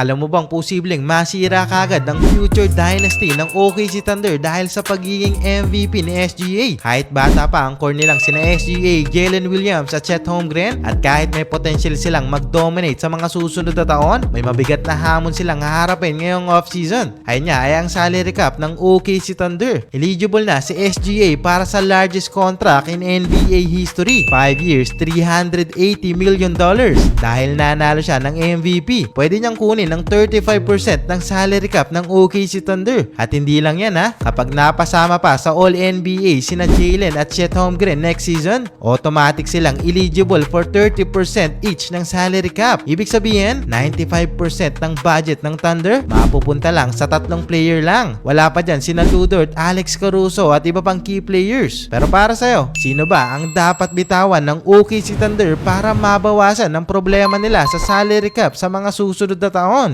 Alam mo bang posibleng masira kagad ng future dynasty ng OKC Thunder dahil sa pagiging MVP ni SGA? Kahit bata pa ang core nilang sina SGA, Jalen Williams at Chet Holmgren at kahit may potential silang mag-dominate sa mga susunod na taon, may mabigat na hamon silang haharapin ngayong offseason. Ayun nga ay ang salary cap ng OKC Thunder. Eligible na si SGA para sa largest contract in NBA history. 5 years, 380 million dollars. Dahil nanalo siya ng MVP, pwede niyang kunin ang 35% ng salary cap ng OKC Thunder. At hindi lang yan ha, kapag napasama pa sa All-NBA sina Jalen at Chet Holmgren next season, automatic silang eligible for 30% each ng salary cap. Ibig sabihin, 95% ng budget ng Thunder mapupunta lang sa tatlong player lang. Wala pa dyan sina Ludort, Alex Caruso at iba pang key players. Pero para sa'yo, sino ba ang dapat bitawan ng OKC Thunder para mabawasan ang problema nila sa salary cap sa mga susunod na taon? on